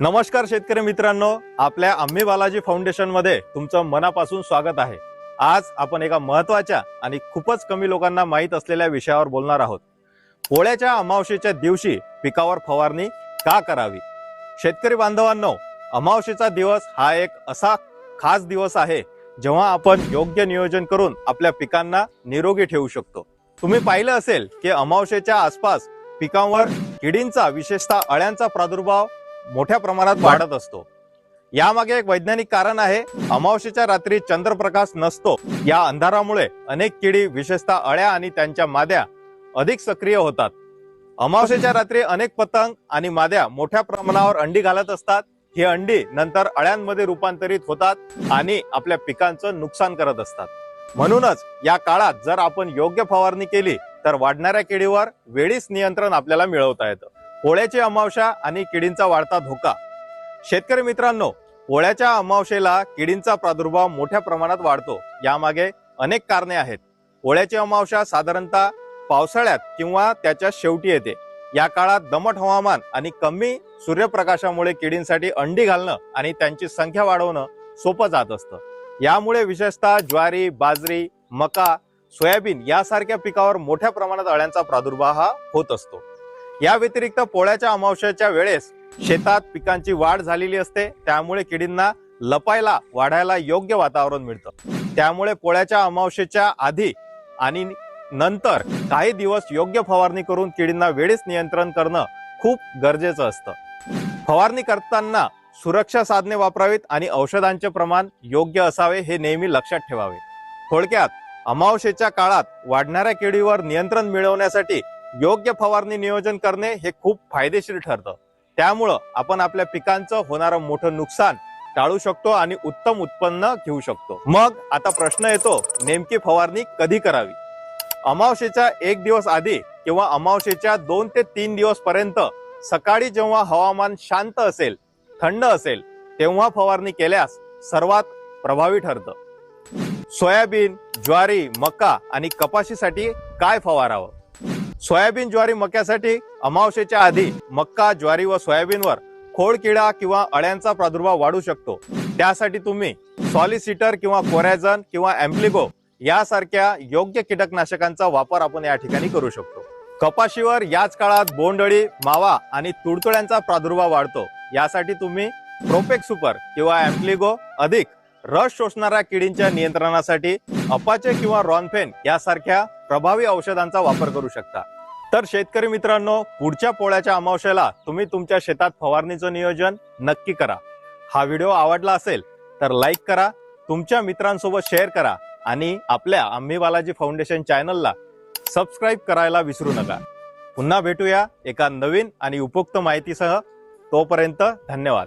नमस्कार शेतकरी मित्रांनो आपल्या आम्ही बालाजी फाउंडेशनमध्ये तुमचं मनापासून स्वागत आहे. आज आपण एका महत्त्वाच्या आणि खूपच कमी लोकांना माहीत असलेल्या विषयावर बोलणार आहोत. पोळ्याच्या अमावशेच्या दिवशी पिकावर फवारणी का करावी? शेतकरी बांधवांनो अमावशेचा दिवस हा एक असा खास दिवस आहे जेव्हा आपण योग्य नियोजन करून आपल्या पिकांना निरोगी ठेवू शकतो. तुम्ही पाहिलं असेल की अमावशेच्या आसपास पिकांवर किडींचा विशेषतः अळ्यांचा प्रादुर्भाव मोठ्या प्रमाणात वाढत असतो. यामागे एक वैज्ञानिक कारण आहे अमावस्येच्या रात्री चंद्रप्रकाश नसतो. या अंधारामुळे अनेक किडी विशेषतः अळ्या आणि त्यांच्या माद्या अधिक सक्रिय होतात. अमावस्येच्या रात्री अनेक पतंग आणि माद्या मोठ्या प्रमाणावर अंडी घालत असतात. ही अंडी नंतर अळ्यांमध्ये रूपांतरित होतात आणि आपल्या पिकांचं नुकसान करत असतात. म्हणूनच या काळात जर आपण योग्य फवारणी केली तर वाढणाऱ्या किडीवर वेळीच नियंत्रण आपल्याला मिळवता येतं. पोळ्याची अमावशा आणि किडींचा वाढता धोका. शेतकरी मित्रांनो होळ्याच्या अमावशेला किडींचा प्रादुर्भाव मोठ्या प्रमाणात वाढतो. यामागे अनेक कारणे आहेत. होळ्याची अमावशा साधारणतः पावसाळ्यात किंवा त्याच्या शेवटी येते. या काळात दमट हवामान आणि कमी सूर्यप्रकाशामुळे किडींसाठी अंडी घालणं आणि त्यांची संख्या वाढवणं सोपं जात असतं. यामुळे विशेषतः ज्वारी बाजरी मका सोयाबीन यासारख्या पिकावर मोठ्या प्रमाणात अळ्यांचा प्रादुर्भाव हा होत असतो. या व्यतिरिक्त पोळ्याच्या अमावश्याच्या वेळेस शेतात पिकांची वाढ झालेली असते. त्यामुळे किडींना लपायला वाढायला योग्य वातावरण मिळतं. त्यामुळे पोळ्याच्या अमावशेच्या आधी आणि नंतर काही दिवस योग्य फवारणी करून किडींना वेळीच नियंत्रण करणं खूप गरजेचं असतं. फवारणी करताना सुरक्षा साधने वापरावीत आणि औषधांचे प्रमाण योग्य असावे हे नेहमी लक्षात ठेवावे. थोडक्यात अमावशेच्या काळात वाढणाऱ्या किडीवर नियंत्रण मिळवण्यासाठी योग्य फवारणी नियोजन करणे हे खूप फायदेशीर ठरतं. त्यामुळं आपण आपल्या पिकांचं होणारं मोठं नुकसान टाळू शकतो आणि उत्तम उत्पन्न घेऊ शकतो. मग आता प्रश्न येतो नेमकी फवारणी कधी करावी? अमावशेच्या एक दिवस आधी किंवा अमावशेच्या दोन ते तीन दिवस पर्यंत सकाळी जेव्हा हवामान शांत असेल थंड असेल तेव्हा फवारणी केल्यास सर्वात प्रभावी ठरतं. सोयाबीन ज्वारी मका आणि कपाशीसाठी काय फवारावं? सोयाबीन ज्वारी मक्यासाठी अमावशेच्या आधी मक्का ज्वारी व सोयाबीनवर खोड किडा किंवा अळ्यांचा प्रादुर्भाव वाढू शकतो. त्यासाठी तुम्ही सॉलिसिटर किंवा कोरॅझन किंवा अँप्लिगो यासारख्या योग्य कीटकनाशकांचा वापर आपण या ठिकाणी करू शकतो. कपाशीवर याच काळात बोंडअळी मावा आणि तुडतुड्यांचा प्रादुर्भाव वाढतो. यासाठी तुम्ही प्रोपेक सुपर किंवा अँप्लिगो अधिक रस शोषणाऱ्या किडींच्या नियंत्रणासाठी अपाचे किंवा रॉनफेन यासारख्या प्रभावी औषधांचा वापर करू शकता. तर शेतकरी मित्रांनो पुढच्या पोळ्याच्या अमावश्याला तुम्ही तुमच्या शेतात फवारणीचं नियोजन नक्की करा. हा व्हिडिओ आवडला असेल तर लाईक करा तुमच्या मित्रांसोबत शेअर करा आणि आपल्या आम्ही बालाजी फाउंडेशन चॅनलला सबस्क्राईब करायला विसरू नका. पुन्हा भेटूया एका नवीन आणि उपयुक्त माहितीसह. तोपर्यंत धन्यवाद.